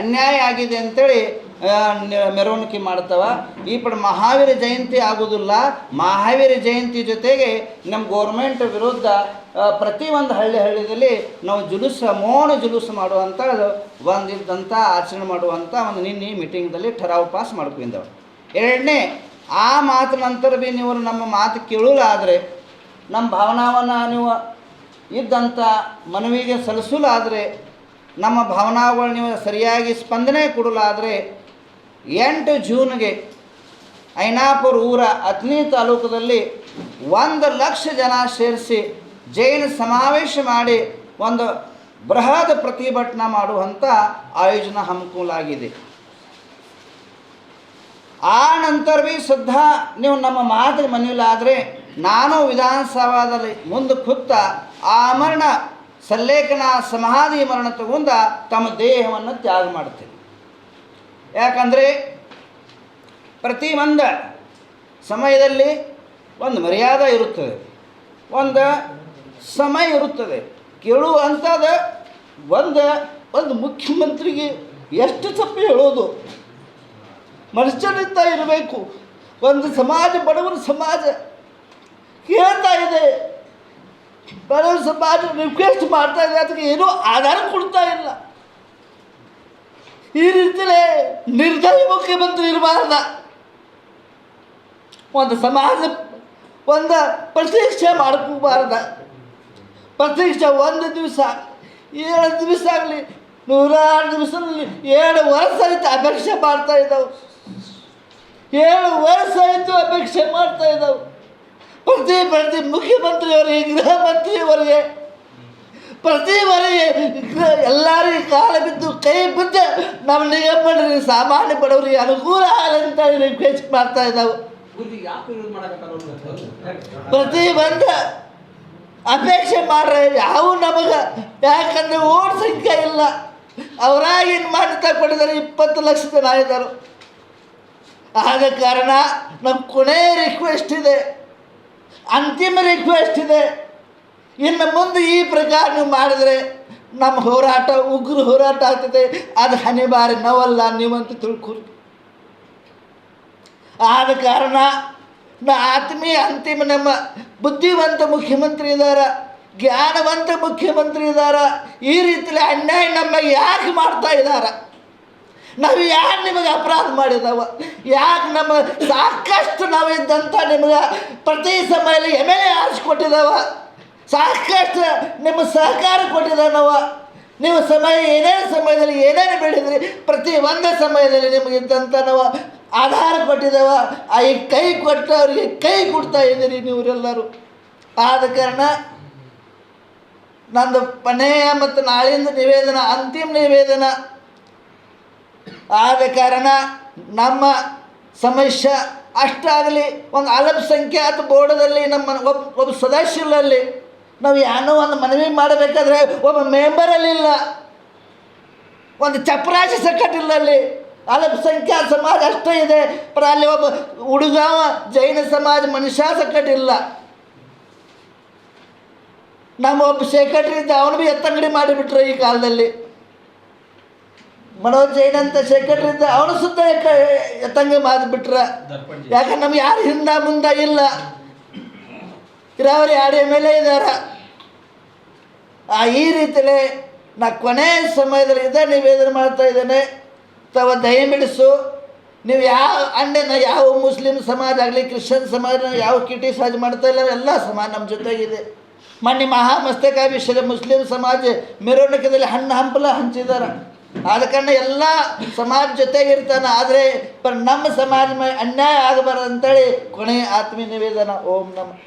ಅನ್ಯಾಯ ಆಗಿದೆ ಅಂತೇಳಿ ಮೆರವಣಿಗೆ ಮಾಡ್ತಾವ. ಈ ಪಡ ಮಹಾವೀರ ಜಯಂತಿ ಆಗೋದಿಲ್ಲ. ಮಹಾವೀರ ಜಯಂತಿ ಜೊತೆಗೆ ನಮ್ಮ ಗೋರ್ಮೆಂಟ್ ವಿರುದ್ಧ ಪ್ರತಿ ಒಂದು ಹಳ್ಳಿ ಹಳ್ಳಿಯಲ್ಲಿ ನಾವು ಜುಲೂಸ ಮೋಣ ಜುಲೂಸ ಮಾಡುವಂಥ ಒಂದಿದ್ದಂಥ ಆಚರಣೆ ಮಾಡುವಂಥ ಒಂದು ನಿನ್ನೆ ಮೀಟಿಂಗ್ದಲ್ಲಿ ಠರಾವು ಪಾಸ್ ಮಾಡ್ಕೊಂಡಿದ್ದೆವು ಎರಡನೇ, ಆ ಮಾತು ನಂತರ ಭೀ ನೀವು ನಮ್ಮ ಮಾತು ಕೇಳಲಾದರೆ ನಮ್ಮ ಭಾವನಾವನ್ನು ನೀವು ಇದ್ದಂಥ ಮನವಿಗೆ ಸಲ್ಲಿಸಲಾದರೆ ನಮ್ಮ ಭಾವನಾಗಳು ನೀವು ಸರಿಯಾಗಿ ಸ್ಪಂದನೆ ಕೊಡಲಾದರೆ ಎಂಟು ಜೂನ್ಗೆ ಐನಾಪುರ ಊರ ಅತ್ನಿ ತಾಲೂಕದಲ್ಲಿ ಒಂದು ಲಕ್ಷ ಜನ ಸೇರಿಸಿ ಜೈನ ಸಮಾವೇಶ ಮಾಡಿ ಒಂದು ಬೃಹತ್ ಪ್ರತಿಭಟನೆ ಮಾಡುವಂಥ ಆಯೋಜನೆ ಹಮ್ಮಿಕೊಳ್ಳಲಾಗಿದೆ ಆ ನಂತರ ಭೀ ಸುದ್ದ ನೀವು ನಮ್ಮ ಮಾತಿಗೆ ಮನೆಯಲ್ಲಾದರೆ ನಾನು ವಿಧಾನಸಭಾದಲ್ಲಿ ಮುಂದೆ ಕೂತ ಆಮರಣ ಮರಣ ಸಲ್ಲೇಖನ ಸಮಾಧಿ ಮರಣ ತಗೊಂಡ ತಮ್ಮ ದೇಹವನ್ನು ತ್ಯಾಗ ಮಾಡ್ತೀನಿ ಯಾಕಂದರೆ ಪ್ರತಿ ಒಂದು ಸಮಯದಲ್ಲಿ ಒಂದು ಮರ್ಯಾದೆ ಇರುತ್ತದೆ. ಒಂದು ಸಮಯ ಇರುತ್ತದೆ. ಕೇಳುವಂಥದ್ದು ಒಂದು ಒಂದು ಮುಖ್ಯಮಂತ್ರಿಗೆ ಎಷ್ಟು ತಪ್ಪು ಹೇಳೋದು? ಮನುಷ್ಯನಿಂದ ಇರಬೇಕು. ಒಂದು ಸಮಾಜ, ಬಡವರ ಸಮಾಜ ಕೇಳ್ತಾ ಇದೆ. ಬಡವರ ಸಮಾಜ ರಿಕ್ವೆಸ್ಟ್ ಮಾಡ್ತಾ ಇದೆ ಅದಕ್ಕೆ ಏನೂ ಆಧಾರ ಕೊಡ್ತಾ ಇಲ್ಲ. ಈ ರೀತಿಯಲ್ಲೇ ನಿರ್ದಯ ಮುಖ್ಯಮಂತ್ರಿ ಇರಬಾರ್ದ ಒಂದು ಸಮಾಜ, ಒಂದು ಪ್ರತೀಕ್ಷೆ ಮಾಡ್ಕೋಬಾರ್ದ. ಪ್ರತೀಕ್ಷೆ ಒಂದು ದಿವಸ, ಏಳು ದಿವಸ ಆಗಲಿ, ನೂರಾರು ದಿವಸದಲ್ಲಿ ಏಳು ವರ್ಷ ಆಯಿತು ಅಪೇಕ್ಷೆ ಮಾಡ್ತಾ ಇದ್ದಾವೆ. ಏಳು ವರ್ಷ ಆಯಿತು ಅಪೇಕ್ಷೆ ಮಾಡ್ತಾ ಇದ್ದಾವೆ. ಪ್ರತಿ ಪ್ರತಿ ಮುಖ್ಯಮಂತ್ರಿಯವರಿಗೆ ಗೃಹ ಮಂತ್ರಿಯವರಿಗೆ ಪ್ರತಿ ಬಾರಿಗೆ ಎಲ್ಲರಿಗೂ ಕಾಲ ಬಿದ್ದು ಕೈ ಬಿದ್ದು ನಮ್ಮ ನಿಗಮ ಸಾಮಾನ್ಯ ಬಡವರಿಗೆ ಅನುಕೂಲ ಆಗಂತ ರಿಕ್ವೆಸ್ಟ್ ಮಾಡ್ತಾ ಇದ್ದಾವೆ. ಪ್ರತಿ ಬಂದ ಅಪೇಕ್ಷೆ ಮಾಡ್ರೆ ಯಾವ ನಮಗೆ ಯಾಕಂದ್ರೆ ಓಟ್ ಸಂಖ್ಯೆ ಇಲ್ಲ. ಅವರಾಗಿ ಏನು ಮಾಡ್ತಾ ಕೊಟ್ಟಿದ್ದಾರೆ ಇಪ್ಪತ್ತು ಲಕ್ಷ ಜನ ಇದ್ದಾರೆ. ಆದ ಕಾರಣ ನಮ್ಮ ಕೊನೆ ರಿಕ್ವೆಸ್ಟ್ ಇದೆ. ಅಂತಿಮ ರಿಕ್ವೆಸ್ಟ್ ಇದೆ. ಇನ್ನು ಮುಂದೆ ಈ ಪ್ರಕಾರ ನೀವು ಮಾಡಿದರೆ ನಮ್ಮ ಹೋರಾಟ, ಉಗ್ರ ಹೋರಾಟ ಆಗ್ತದೆ. ಅದು ಹನಿಬಾರಿ ನಾವಲ್ಲ, ನೀವಂತ ತಿಳ್ಕೊರಿ ಆದ ಕಾರಣ ನಾ ಆತ್ಮೀಯ, ಅಂತಿಮ ನಮ್ಮ ಬುದ್ಧಿವಂತ ಮುಖ್ಯಮಂತ್ರಿ ಇದ್ದಾರ ಜ್ಞಾನವಂತ ಮುಖ್ಯಮಂತ್ರಿ ಇದ್ದಾರ ಈ ರೀತಿಯಲ್ಲಿ ಅನ್ಯಾಯ ನಮ್ಮ ಯಾಕೆ ಮಾಡ್ತಾ ಇದ್ದಾರ ನಾವು ಯಾರು ನಿಮಗೆ ಅಪರಾಧ ಮಾಡಿದಾವ? ಯಾಕೆ ನಮ್ಮ ಸಾಕಷ್ಟು ನಾವು ಇದ್ದಂಥ ನಿಮಗೆ ಪ್ರತಿ ಸಮಯದಲ್ಲಿ ಎಂ ಎಲ್ ಎ ಆರಿಸ್ಕೊಟ್ಟಿದ್ದಾವ ಸಾಕಷ್ಟು ನಿಮ್ಮ ಸಹಕಾರ ಕೊಟ್ಟಿದ್ದಾನವ ನೀವು ಸಮಯ, ಏನೇನು ಸಮಯದಲ್ಲಿ ಏನೇನು ಬೆಳೆದ್ರಿ ಪ್ರತಿ ಒಂದು ಸಮಯದಲ್ಲಿ ನಿಮಗೆ ಇದ್ದಂಥ ನಾವು ಆಧಾರ ಕೊಟ್ಟಿದ್ದಾವ ಆ ಈ ಕೈ ಕೊಟ್ಟವರಿಗೆ ಕೈ ಕೊಡ್ತಾ ಇದ್ದೀರಿ ನೀವರೆಲ್ಲರೂ ಆದ ಕಾರಣ ನಂದು ಕೊನೆಯ ಮತ್ತು ನಾಳೆಯಿಂದ ನಿವೇದನ, ಅಂತಿಮ ನಿವೇದನ ಆದ ಕಾರಣ ನಮ್ಮ ಸಮಸ್ಯೆ ಅಷ್ಟಾಗಲಿ ಒಂದು ಅಲ್ಪಸಂಖ್ಯಾತ ಬೋರ್ಡದಲ್ಲಿ ನಮ್ಮ ಒಬ್ಬ ಒಬ್ಬ ಸದಸ್ಯರಲ್ಲಿ ನಾವು ಏನೋ ಒಂದು ಮನವಿ ಮಾಡಬೇಕಾದ್ರೆ ಒಬ್ಬ ಮೆಂಬರಲ್ಲಿಲ್ಲ ಒಂದು ಚಪ್ರಾಶಿ ಸೆಕ್ರೆಟರಿಲ್ಲ ಅಲ್ಲಿ ಅಲ್ಪಸಂಖ್ಯಾತ ಸಮಾಜ ಅಷ್ಟೇ ಇದೆ. ಪರ ಅಲ್ಲಿ ಒಬ್ಬ ಹುಡುಗ ಜೈನ ಸಮಾಜ ಮನುಷ್ಯ ಸೆಕ್ರೆಟರಿಲ್ಲ ನಮ್ಮ ಒಬ್ಬ ಸೆಕ್ರೆಟರಿ ಇದ್ದ ಅವನು ಭೀ ಎತ್ತಂಗಡಿ ಮಾಡಿಬಿಟ್ರು ಈ ಕಾಲದಲ್ಲಿ. ಮನೋಜ್ ಜೈನ್ ಅಂತ ಸೆಕ್ರೆಟರಿ ಇದ್ದ ಅವನು ಸುತ್ತ ತಂಗ ಎತ್ತಂಗ ಮಾಡಿಬಿಟ್ರ ಯಾಕಂದ್ರೆ ನಮ್ಗೆ ಯಾರು ಹಿಂದ ಮುಂದ ಇಲ್ಲ ಇರಾವರಿ ಆಡಿಯ ಮೇಲೆ ಇದ್ದಾರ ಆ ಈ ರೀತಿಯಲ್ಲಿ ನಾ ಕೊನೆ ಸಮಯದಲ್ಲಿ ಇದೇ ನಿವೇದನೆ ಮಾಡ್ತಾ ಇದ್ದೇನೆ. ತವ ದಯಮಿಡಿಸು ನೀವು ಯಾವ ಅಣ್ಣನ ಯಾವ ಮುಸ್ಲಿಂ ಸಮಾಜ ಆಗಲಿ ಕ್ರಿಶ್ಚಿಯನ್ ಸಮಾಜ ಯಾವ ಕಿಟಿ ಸಮಾಜ ಮಾಡ್ತಾ ಇಲ್ಲ ಎಲ್ಲ ಸಮಾಜ ನಮ್ಮ ಜೊತೆಗಿದೆ. ಮೊನ್ನೆ ಮಹಾಮಸ್ತಕಾಭಿಷೇಕ ಮುಸ್ಲಿಂ ಸಮಾಜ ಮೆರವಣಿಗೆದಲ್ಲಿ ಹಣ್ಣು ಹಂಪಲ ಹಂಚಿದಾರ. ಆದ ಕಾರಣ ಎಲ್ಲ ಸಮಾಜ ಜೊತೆಗಿರ್ತಾನೆ ಆದರೆ ಪರ್ ನಮ್ಮ ಸಮಾಜ ಮೇಲೆ ಅನ್ಯಾಯ ಆಗಬಾರ್ದು ಅಂತೇಳಿ ಕೊನೆಯ ಆತ್ಮೀಯ ನಿವೇದನ. ಓಂ ನಮ.